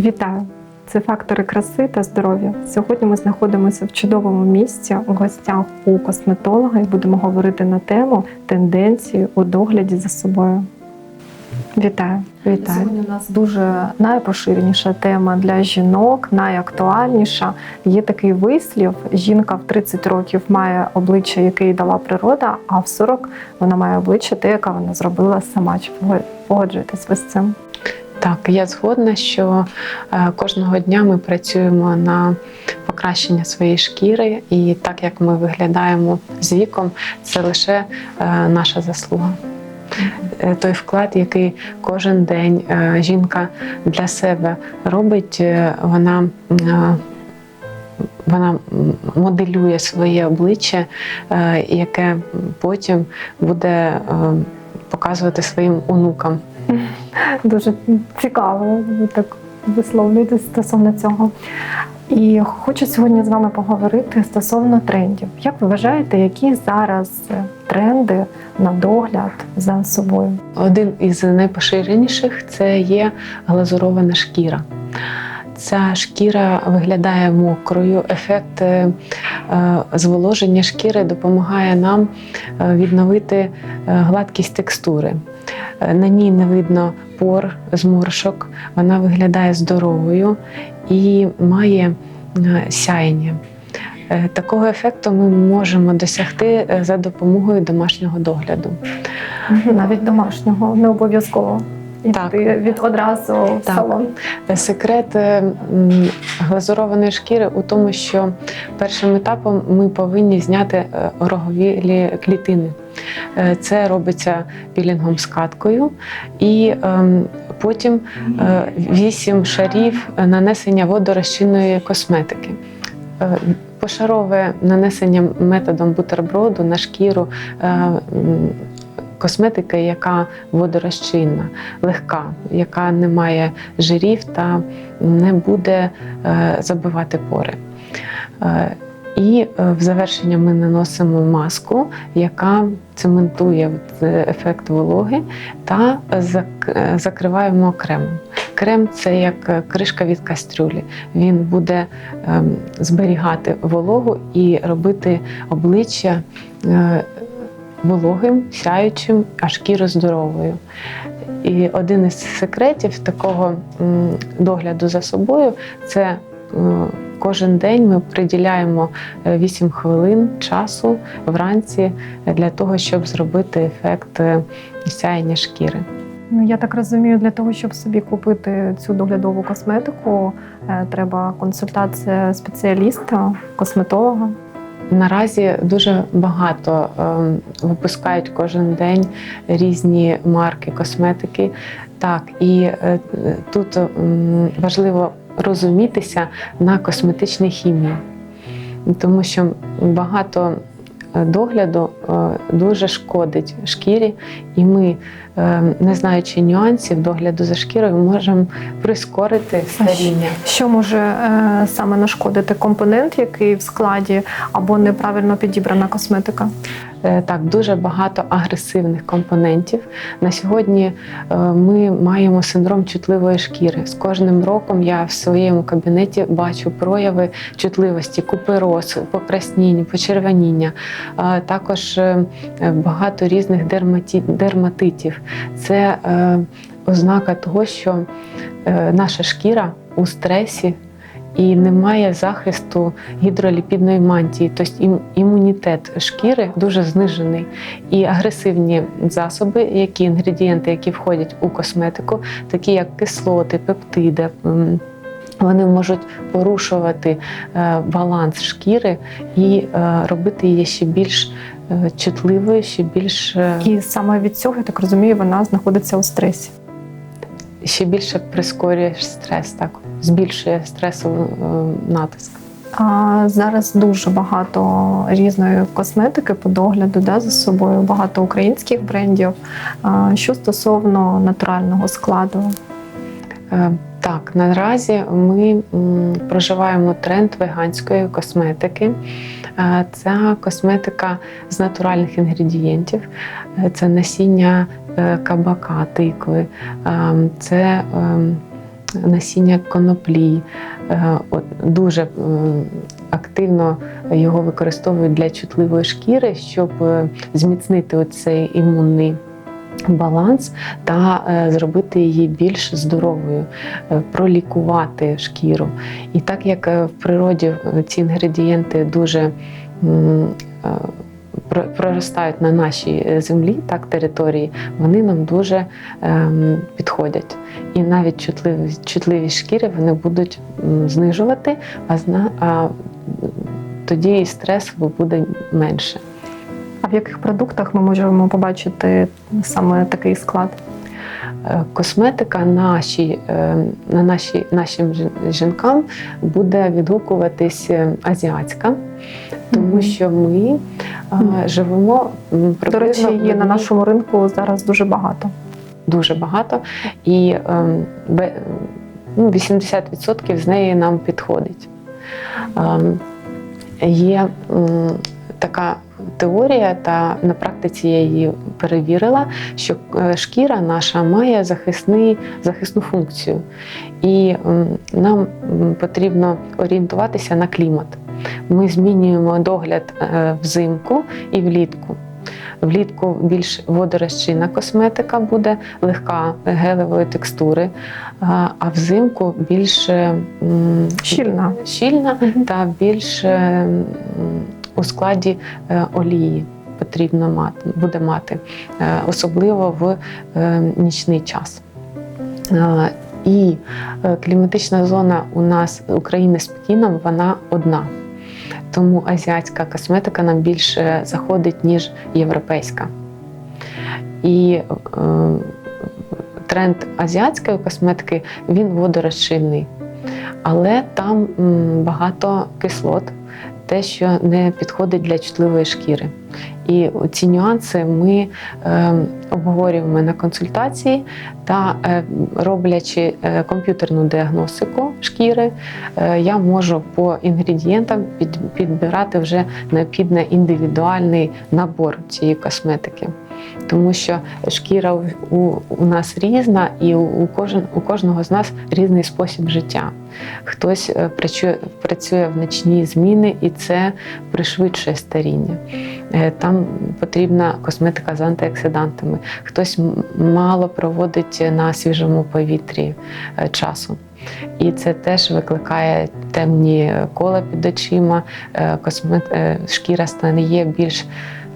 Вітаю! Це фактори краси та здоров'я. Сьогодні ми знаходимося в чудовому місці у гостях у косметолога і будемо говорити на тему тенденції у догляді за собою. Вітаю! Вітаю. Сьогодні у нас дуже найпоширеніша тема для жінок, найактуальніша. Є такий вислів: жінка в 30 років має обличчя, яке їй дала природа, а в 40 вона має обличчя, те, яке вона зробила сама. Чи погоджуєтесь ви з цим? Так, я згодна, що е, кожного дня ми працюємо на покращення своєї шкіри, і так як ми виглядаємо з віком, це лише е, наша заслуга. Е, Той вклад, який кожен день жінка для себе робить, вона. Вона моделює своє обличчя, яке потім буде показувати своїм онукам. Дуже цікаво так висловлюєтесь стосовно цього. І хочу сьогодні з вами поговорити стосовно трендів. Як ви вважаєте, які зараз тренди на догляд за собою? Один із найпоширеніших це є глазурована шкіра. Ця шкіра виглядає мокрою. Ефект е, е, зволоження шкіри допомагає нам е, відновити гладкість текстури. Е, На ній не видно пор, зморшок, вона виглядає здоровою і має е, сяєння. Е, Такого ефекту ми можемо досягти за допомогою домашнього догляду. Навіть домашнього не обов'язково Так. від одразу в Так. салон. Секрет глазурованої шкіри у тому, що першим етапом ми повинні зняти рогові клітини. Е, Це робиться пілінгом з каткою, і ем, потім е, вісім шарів нанесення водорозчинної косметики. Е, Пошарове нанесення методом бутерброду на шкіру е, косметики, яка водорозчинна, легка, яка не має жирів та не буде е, забивати пори. І е, в завершення ми наносимо маску, яка цементує е, ефект вологи, та е, закриваємо кремом. Крем це як кришка від кастрюлі. Він буде ем, зберігати вологу і робити обличчя вологим, сяючим, а шкіру здоровою. І один із секретів такого догляду за собою це кожен день ми приділяємо е, 8 хвилин часу вранці для того, щоб зробити ефект е, сяєння шкіри. Ну я так розумію, для того, щоб собі купити цю доглядову косметику, е, треба консультація спеціаліста, косметолога. Наразі дуже багато ем, випускають кожен день різні марки косметики. Так, і е, тут м, важливо розумітися на косметичній хімії, тому що багато е, догляду е, дуже шкодить шкірі, і ми, е, не знаючи нюансів догляду за шкірою, можемо прискорити старіння. Що може саме нашкодити компонент, який в складі, або неправильно підібрана косметика? Е, Так, дуже багато агресивних компонентів. На сьогодні е, ми маємо синдром чутливої шкіри. З кожним роком я в своєму кабінеті бачу прояви чутливості, купероз, покрасніння, почервоніння. Е, Також багато різних дерматитів. Це ознака того, що наша шкіра у стресі. І немає захисту гідроліпідної мантії, тобто ім- імунітет шкіри дуже знижений. І агресивні засоби, які інгредієнти, які входять у косметику, такі як кислоти, пептиди. Вони можуть порушувати е, баланс шкіри і е, робити її ще більш е, чутливою, ще більш І саме від цього, я так розумію, вона знаходиться у стресі. ще більше прискорює стрес, так збільшує стресовий е, натиск. А зараз дуже багато різної косметики по догляду да, за собою, багато українських брендів. А, що стосовно натурального складу, Е, Так, наразі ми проживаємо тренд веганської косметики. Е, Ця косметика з натуральних інгредієнтів, це насіння кабака, тикви, е, це ем, насіння коноплі. Е, Дуже активно його використовують для чутливої шкіри, щоб е, зміцнити оцей імунний баланс та е, зробити її більш здоровою, пролікувати шкіру. І так як в природі ці інгредієнти дуже проростають на нашій е, землі, так, території, вони нам дуже ем, підходять. І навіть чутливі, чутливі шкіри вони будуть знижувати, а, зна, а тоді і стрес буде менше. А в яких продуктах ми можемо побачити саме такий склад? Е, Косметика наші, е, на наші, нашим жінкам буде відгукуватись азіатська, тому що ми е, Мгм. живемо До речі, її на нашому ринку зараз дуже багато. дуже багато, і ем, ну, 80% з неї нам підходить. Ем, Є м, така теорія, та на практиці я її перевірила, що е, шкіра наша має захисний, захисну функцію, і м, нам потрібно орієнтуватися на клімат. Ми змінюємо догляд е, взимку і влітку. Влітку більш водорозчинна косметика буде, легка гелевої текстури, а взимку більш е, Щільна. щільна та більш е, у складі олії потрібно мати, буде мати, особливо в нічний час. І кліматична зона у нас України з Пекіном вона одна. Тому азіатська косметика нам більше заходить, ніж європейська. І е, тренд азіатської косметики він водорозчинний, але там багато кислот, те, що не підходить для чутливої шкіри. І ці нюанси ми е, обговорюємо на консультації та е, роблячи е, комп'ютерну діагностику шкіри, е, я можу по інгредієнтам під, підбирати вже необхідний індивідуальний набор цієї косметики. Тому що шкіра у, у, нас різна, і у, кожен, у кожного з нас різний спосіб життя. Хтось е, працює, працює в нічні зміни, і це пришвидшує старіння. Е, Там потрібна косметика з антиоксидантами. Хтось мало проводить на свіжому повітрі е, часу. І це теж викликає темні кола під очима, космет... шкіра стає більш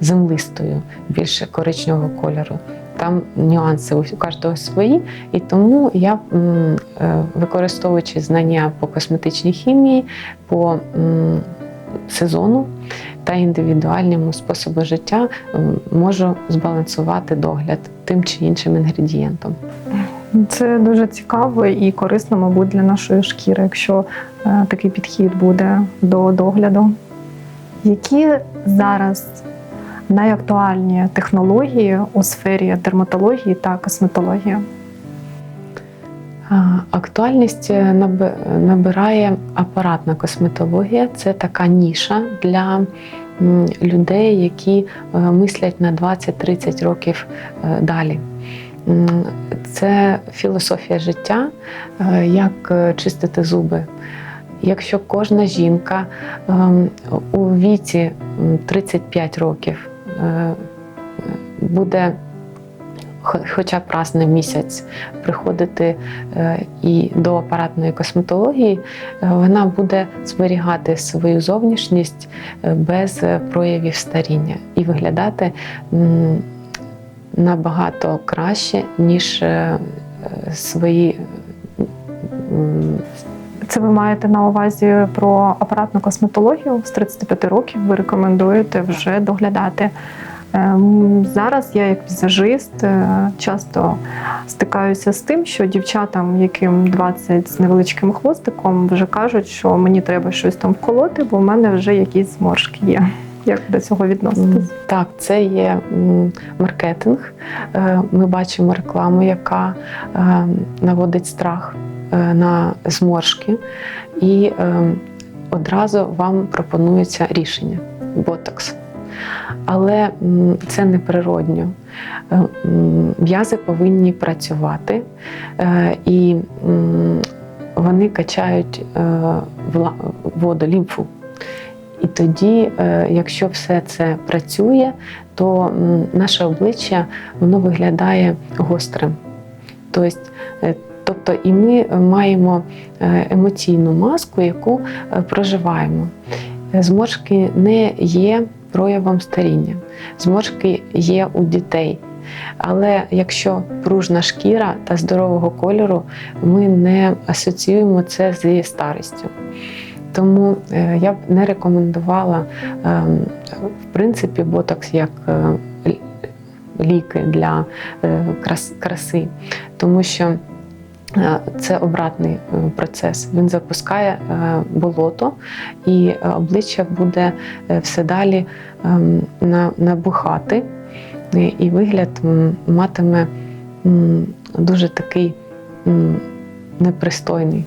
землистою, більш коричневого кольору. Там нюанси у кожного свої, і тому я, е, використовуючи знання по косметичній хімії, по сезону та індивідуальному способу життя, можу збалансувати догляд тим чи іншим інгредієнтом. Це дуже цікаво і корисно, мабуть, для нашої шкіри, якщо е, такий підхід буде до догляду. Які зараз найактуальні технології у сфері дерматології та косметології? Актуальність е, набирає апаратна косметологія. Це така ніша для людей, які е, мислять на 20-30 років е, далі. Це філософія життя, як чистити зуби. Якщо кожна жінка ем, у віці 35 років буде хоча б раз на місяць приходити е, і до апаратної косметології, е, вона буде зберігати свою зовнішність е, без е, проявів старіння і виглядати набагато краще, ніж е, е, свої. Це ви маєте на увазі про апаратну косметологію з 35 років. Ви рекомендуєте вже доглядати. Ем, Зараз я, як візажист, е, часто стикаюся з тим, що дівчатам, яким 20 з невеличким хвостиком, вже кажуть, що мені треба щось там вколоти, бо в мене вже якісь зморшки є. Як до цього відноситись? Так, це є маркетинг. Е, Ми бачимо рекламу, яка е, наводить страх на зморшки, і е, одразу вам пропонується рішення ботокс. але це неприродньо. Е, м, М'язи повинні працювати, е, і вони качають е, воду, лімфу. І тоді, е, якщо все це працює, то наше обличчя воно виглядає гострим. Тобто, е, тобто і ми маємо е, емоційну маску, яку е, проживаємо. Е, Зморшки не є проявом старіння. Зморшки є у дітей. Але якщо пружна шкіра та здорового кольору, ми не асоціюємо це зі старістю. Тому е, я б не рекомендувала ем, в принципі ботокс як е, ліки для е, краси, тому що е, це обратний е, процес. Він запускає е, болото, і е, обличчя буде е, все далі ем, набухати, і вигляд матиме дуже такий непристойний.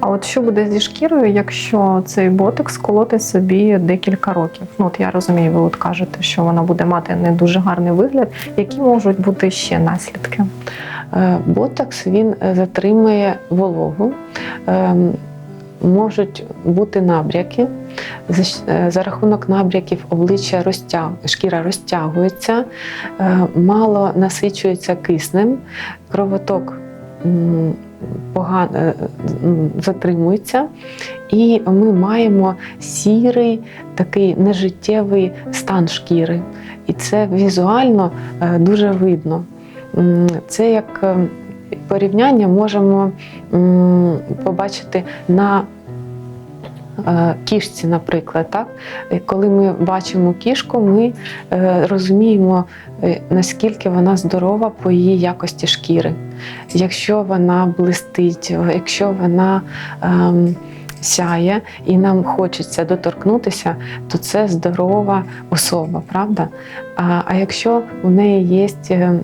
А от що буде зі шкірою, якщо цей ботокс колоти собі декілька років? Ну от я розумію, ви от кажете, що вона буде мати не дуже гарний вигляд. Які можуть бути ще наслідки? Е, Ботокс він е, затримує вологу. Ем, Можуть бути набряки. За е, рахунок набряків обличчя розтяг, шкіра розтягується, мало насичується киснем, кровоток погано е, затримується, і ми маємо сірий такий нежиттєвий стан шкіри. І це візуально е, дуже видно. Це як е, порівняння можемо побачити на кішці, наприклад. Так? Е, Коли ми бачимо кішку, ми е, розуміємо, е, наскільки вона здорова по її якості шкіри. Якщо вона блистить, якщо вона ем, сяє і нам хочеться доторкнутися, то це здорова особа, правда? А, а якщо у неї є е, м,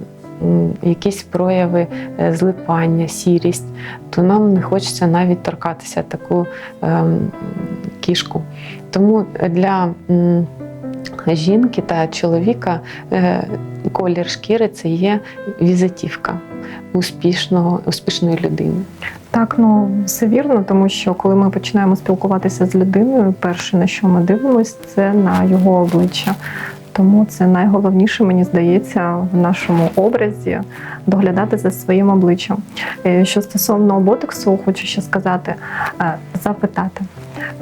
якісь прояви е, злипання, сірість, то нам не хочеться навіть торкатися таку ем, кішку. Тому для жінки та чоловіка е, колір шкіри це є візитівка успішного, успішної людини. Так, ну все вірно, тому що коли ми починаємо спілкуватися з людиною, перше на що ми дивимося, це на його обличчя. Тому це найголовніше, мені здається, в нашому образі доглядати за своїм обличчям. Е, Що стосовно ботоксу, хочу ще сказати, е, запитати.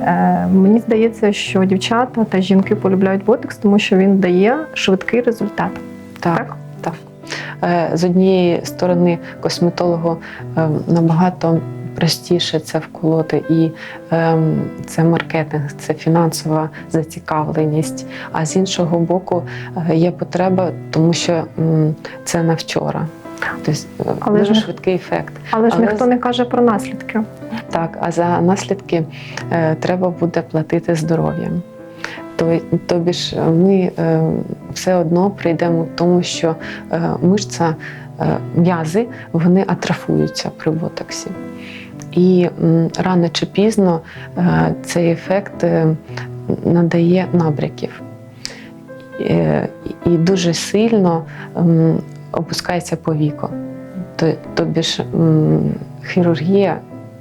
Е, Мені здається, що дівчата та жінки полюбляють ботокс, тому що він дає швидкий результат. Так, Так? так. З однієї сторони, косметологу набагато простіше це вколоти, і ем, це маркетинг, це фінансова зацікавленість. А з іншого боку, е, є потреба, тому що м, це на вчора. Тобто е, Але дуже ж- швидкий ефект. Але ж ніхто з- не каже про наслідки. Так, а за наслідки е, треба буде платити здоров'ям. Тобі ж е, ми е, все одно прийдемо к тому, що е, мишця, е, м'язи вони атрофуються при ботоксі. І рано чи пізно е, цей ефект е, надає набряків. Е, І дуже сильно опускається повіко. То- Тобі ж хірургія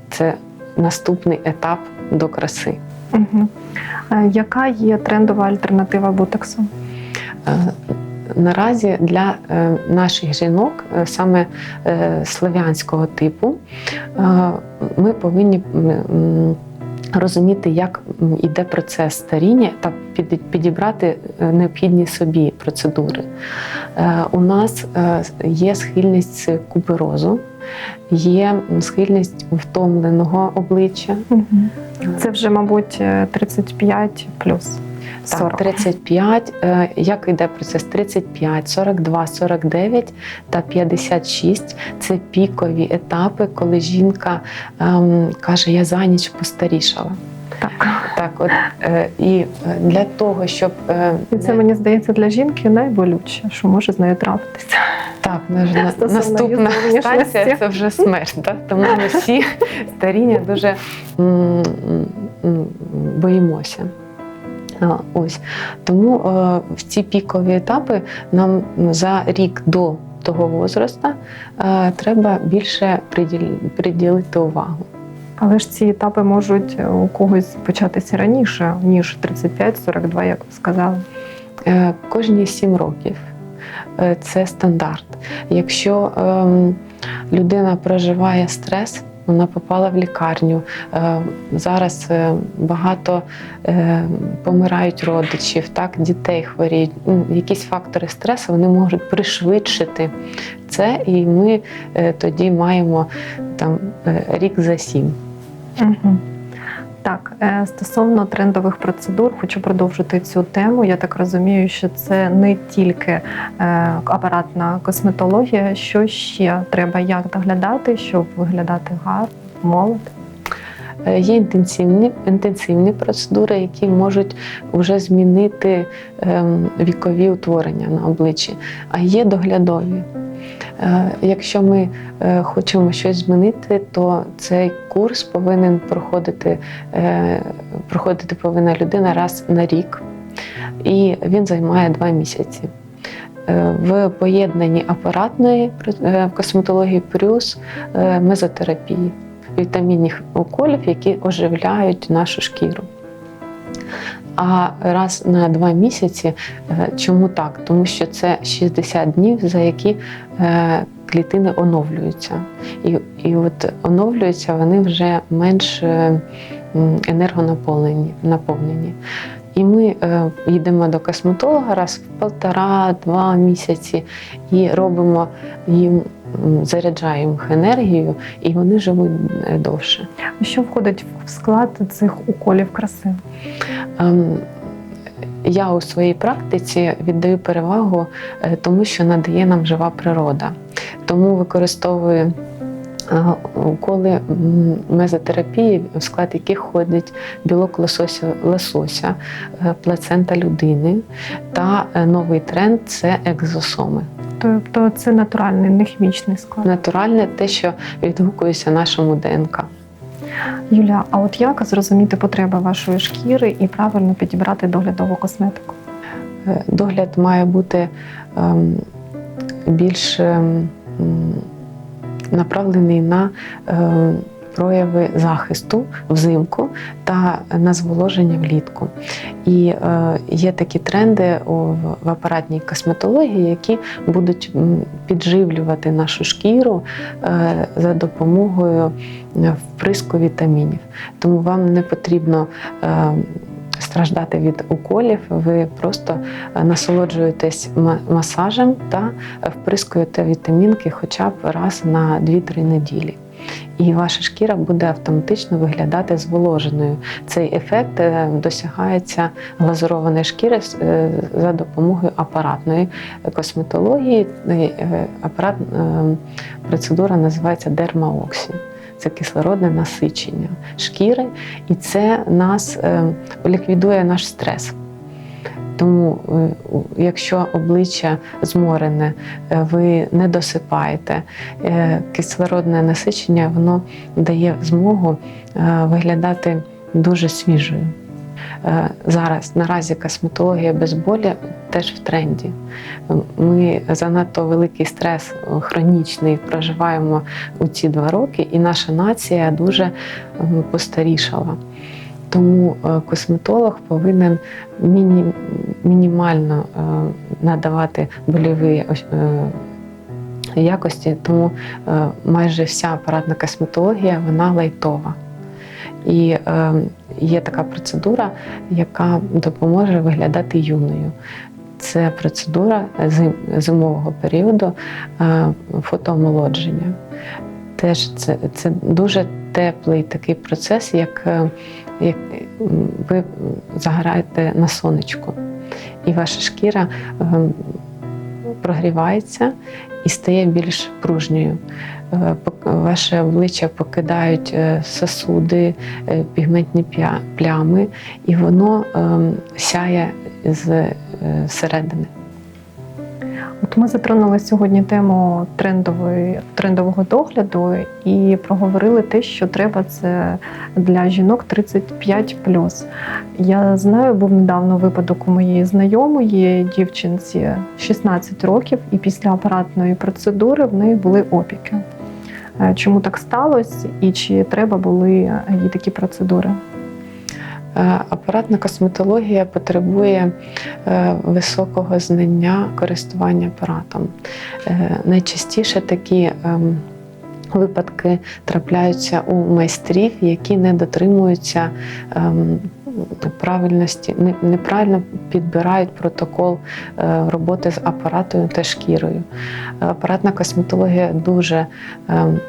це наступний етап до краси. Угу. Яка є трендова альтернатива ботоксу? Наразі для е, наших жінок, е, саме е, слов'янського типу, ми повинні розуміти, як м, іде процес старіння та підібрати необхідні собі процедури. У нас є схильність куперозу, є схильність втомленого обличчя. Це вже, мабуть, е, 35 плюс. Так, 40. 35, е, як йде процес? 35, 42, 49 та 56 – це пікові етапи, коли жінка ем, каже, я за ніч постарішала. Так. Так, от е, і е, для того, щоб е, І це не- мені здається для жінки найболюче, що може з нею трапитися. так, на, на, наступна станція це вже смерть. Так? Тому ми всі старіння дуже м, м, м, боїмося. Ось тому е, в ці пікові етапи нам за рік до того возраста е, треба більше приділити увагу. Але ж ці етапи можуть у когось початися раніше, ніж 35-42, як ви сказали. Е, Кожні 7 років це стандарт. Якщо ем, людина проживає стрес, вона попала в лікарню. е, Зараз е, багато е, помирають родичів, так, дітей хворіють. Ну, Якісь фактори стресу вони можуть пришвидшити це, і ми тоді маємо там рік за сім. Угу. Так, е, стосовно трендових процедур, хочу продовжити цю тему. Я так розумію, що це не тільки е, апаратна косметологія, що ще треба як доглядати, щоб виглядати гарно, молодо. Е, Є інтенсивні, інтенсивні процедури, які можуть вже змінити ем, вікові утворення на обличчі, а є доглядові. Е, Якщо ми е, хочемо щось змінити, то цей курс повинен проходити, е, проходити повинна людина раз на рік, і він займає два місяці. В поєднанні апаратної косметології плюс мезотерапії вітамінних уколів, які оживляють нашу шкіру. А раз на два місяці е, чому так? Тому що це 60 днів, за які е, клітини оновлюються. І, і от оновлюються вони вже менш е, енергонаповнені. І ми е, йдемо до косметолога раз в полтора-два місяці і робимо їм, заряджаємо їх енергію, і вони живуть е, довше. Що входить в склад цих уколів краси? Ем, Я у своїй практиці віддаю перевагу е, тому, що надає нам жива природа. Тому використовую е, уколи мезотерапії, в склад яких входить білок лосося, лосося, е, плацента людини та е, новий тренд це екзосоми. Тобто це натуральний, не хімічний склад. Натуральне те, що відгукується нашому ДНК. Юля, а от як зрозуміти потреби вашої шкіри і правильно підібрати доглядову косметику? Догляд має бути ем, більш ем, направлений на ем, прояви захисту взимку та на зволоження влітку. І е, є такі тренди в апаратній косметології, які будуть підживлювати нашу шкіру е, за допомогою е, вприску вітамінів. Тому вам не потрібно. Страждати від уколів, ви просто е, насолоджуєтесь масажем та е, вприскуєте вітамінки хоча б раз на 2-3 неділі. І ваша шкіра буде автоматично виглядати зволоженою. Цей ефект е, досягається глазурованої шкіри за допомогою апаратної косметології. Апарат, е, процедура називається дермаоксі. Це кислородне насичення шкіри, і це нас е, ліквідує наш стрес. Тому, е, якщо обличчя зморене, е, ви не досипаєте, кислородне насичення воно дає змогу виглядати дуже свіжою. Е, Зараз наразі косметологія без болі теж в тренді. Ми занадто великий стрес хронічний проживаємо у ці два роки, і наша нація дуже постарішала. Тому е, косметолог повинен міні, мінімально е, надавати больові якості, тому майже вся апаратна косметологія вона лайтова. І е, є така процедура, яка допоможе виглядати юною. Це процедура зимового періоду е, фотоомолодження. Теж це, це дуже теплий такий процес, як, е, як ви загораєте на сонечку, і ваша шкіра е, прогрівається і стає більш пружньою. Е, Ваше обличчя покидають е, сосуди, е, пігментні плями, і воно ем, сяє з е, середини. От ми затронули сьогодні тему трендової, трендового догляду і проговорили те, що треба це для жінок 35 Я знаю, був недавно випадок у моєї знайомої дівчинці 16 років, і після апаратної процедури в неї були опіки. Е, Чому так сталося, і чи треба були їй такі процедури? Е, Апаратна косметологія потребує е, високого знання користування апаратом. Е, Найчастіше такі ем, випадки трапляються у майстрів, які не дотримуються ем, правильності, неправильно підбирають протокол е, роботи з апаратом та шкірою. Е, Апаратна косметологія дуже ем,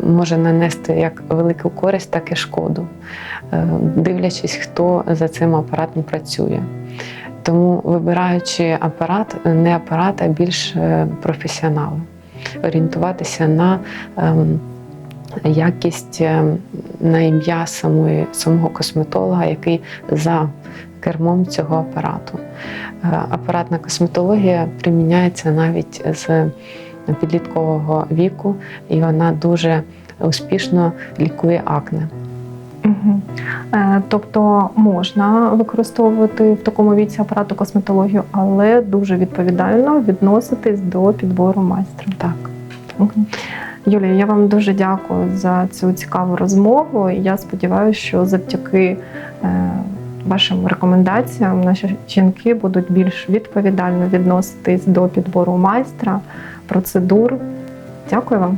може нанести як велику користь, так і шкоду, е, дивлячись, хто за цим апаратом працює. Тому, вибираючи апарат, не апарат, а більш е, професіонали, орієнтуватися на ем, якість е, на ім'я самої, самого косметолога, який за кермом цього апарату. Е, Апаратна косметологія приміняється навіть з підліткового віку, і вона дуже успішно лікує акне. Угу. Тобто можна використовувати в такому віці апарату косметологію, але дуже відповідально відноситись до підбору майстра. Так. Мгм. Юлія, я вам дуже дякую за цю цікаву розмову. Я сподіваюся, що завдяки е, вашим рекомендаціям наші жінки будуть більш відповідально відноситись до підбору майстра, процедур. Дякую вам.